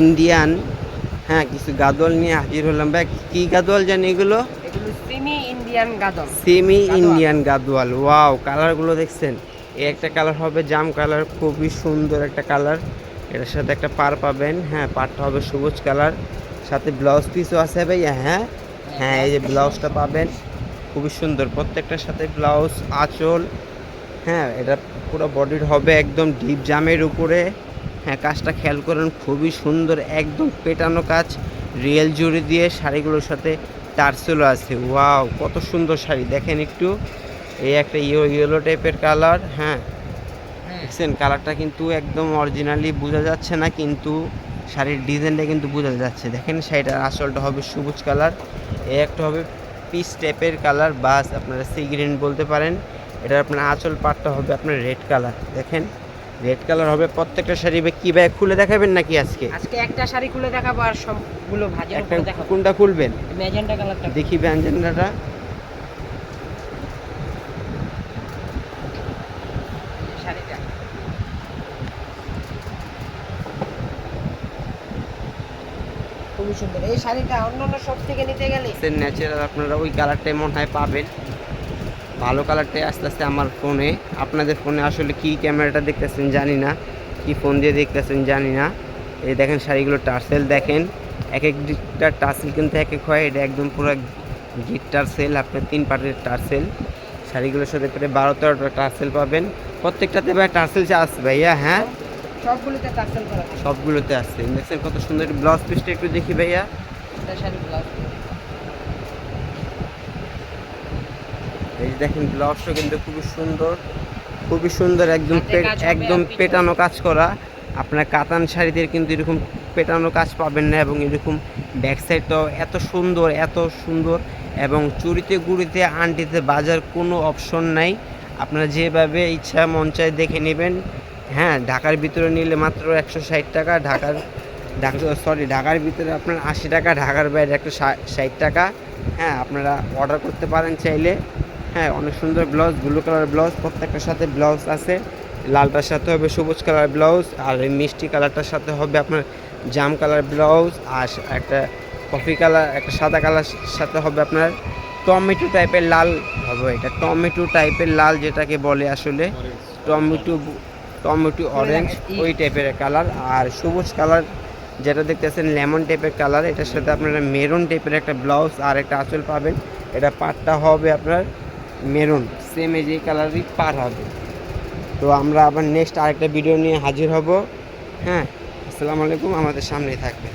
Indian হ্যাঁ কিছু গাদোয়াল নিয়ে হাজির হলাম। ভাই কি গাদোয়াল জানি এগুলো? Semi Indian Gadwal semi. Indian Gadwal. Wow কালারগুলো দেখছেন? এই একটা কালার হবে জাম কালার খুবই সুন্দর একটা কালার এটার সাথে একটা পার পাবেন। হ্যাঁ পারটা হবে সবুজ কালার সাথে ব্লাউজ পিসও আছে ভাইয়া হ্যাঁ? হ্যাঁ এই যে ব্লাউজটা পাবেন। খুবই সুন্দর প্রত্যেকটার সাথে ব্লাউজ আঁচল। হ্যাঁ এটা পুরো বডির হবে একদম ডিপ জামের উপরে। হ্যাঁ কাজটা খেয়াল করেন খুবই সুন্দর একদম পেটানো কাজ। রিয়েল জুড়ি দিয়ে শাড়িগুলোর সাথে টার্সেলও আছে। ওয়াও কত সুন্দর শাড়ি। দেখেন একটু এই একটা ইয়েলো ইয়েলো টাইপের কালার হ্যাঁ। দেখছেন কালারটা কিন্তু একদম অরিজিনালি বোঝা যাচ্ছে না কিন্তু শাড়ির ডিজাইনটা কিন্তু বোঝা যাচ্ছে। দেখেন শাড়িটার আসলটা হবে সবুজ কালার এই একটা হবে পিস টাইপের কালার বাস আপনারা সি গ্রিন বলতে পারেন। এটা আপনার আঁচল পাটটা হবে আপনার রেড কালার দেখেন। রেড কালার হবে প্রত্যেকটা শাড়ি কি ব্যাগ খুলে দেখাবেন নাকি আজকে? আজকে একটা শাড়ি খুলে দেখাবো আর সবগুলো একটা উপরে দেখাবো। কোনটা খুলবেন? ম্যাজেন্টা কালারটা। দেখি ব্যঞ্জনটা শাড়িটা। খুবই সুন্দর। এই শাড়িটা অন্যান্য সব থেকে নিতে গেলে ন্যাচারাল আপনারা ওই কালারটাই মনে হয় পাবেন। ভালো কালারটাই আস্তে আস্তে আমার ফোনে আপনাদের ফোনে আসলে কি ক্যামেরাটা দেখতেছেন জানি না কি ফোন দিয়ে দেখতেছেন জানি না। এই দেখেন শাড়িগুলো টার্সেল দেখেন। এক একটা টার্সেল কিন্তু এক এক হয়। এটা একদম পুরো গিট টার্সেল আপনার তিন পাটের টার্সেল শাড়িগুলোর সাথে করে বারো তেরোটা টার্সেল পাবেন। প্রত্যেকটাতে ভাই টার্সেল আছে ভাইয়া হ্যাঁ? সবগুলোতে টার্সেল সবগুলোতে আছে। দেখছেন কত সুন্দর ব্লাউজ পিসটা একটু দেখি ভাইয়া। শাড়ি ব্লাউজ। এই যে দেখেন ব্লাউজটা কিন্তু খুবই সুন্দর খুবই সুন্দর একদম একদম পেটানো কাজ করা। আপনার কাতান শাড়িতে কিন্তু এরকম পেটানো কাজ পাবেন না এবং এরকম ব্যাক সাইডটাও এত সুন্দর এত সুন্দর এবং চুরিতে গুড়িতে আন্টিতে বাজার কোনো অপশন নাই। আপনারা যেভাবে ইচ্ছা মন চায় দেখে নেবেন। হ্যাঁ ঢাকার ভিতরে নিলে মাত্র একশো ষাট টাকা ঢাকার ঢাকা সরি ঢাকার ভিতরে আপনার আশি টাকা ঢাকার বাইরে একশো ষাট টাকা। হ্যাঁ আপনারা অর্ডার করতে পারেন চাইলে। হ্যাঁ অনেক সুন্দর ব্লাউজ ব্লু কালার ব্লাউজ প্রত্যেকটার সাথে ব্লাউজ আছে। লালটার সাথে হবে সবুজ কালার ব্লাউজ আর মিষ্টি কালারটার সাথে হবে আপনার জাম কালার ব্লাউজ আর একটা কফি কালার একটা সাদা কালার সাথে হবে আপনার টমেটো টাইপের লাল হবে এটা টমেটো টাইপের লাল যেটাকে বলে আসলে। টমেটো টমেটো অরেঞ্জ ওই টাইপের কালার আর সবুজ কালার যেটা দেখতেছেন লেমন টাইপের কালার এটার সাথে আপনারা মেরুন টাইপের একটা ব্লাউজ আর একটা আঁচল পাবেন। এটা পাটটা হবে আপনার মেরুন সেম এই যে কালারই পার হবে। তো আমরা আবার নেক্সট আরেকটা ভিডিও নিয়ে হাজির হব। হ্যাঁ আসসালামু আলাইকুম, আমাদের সামনেই থাকবে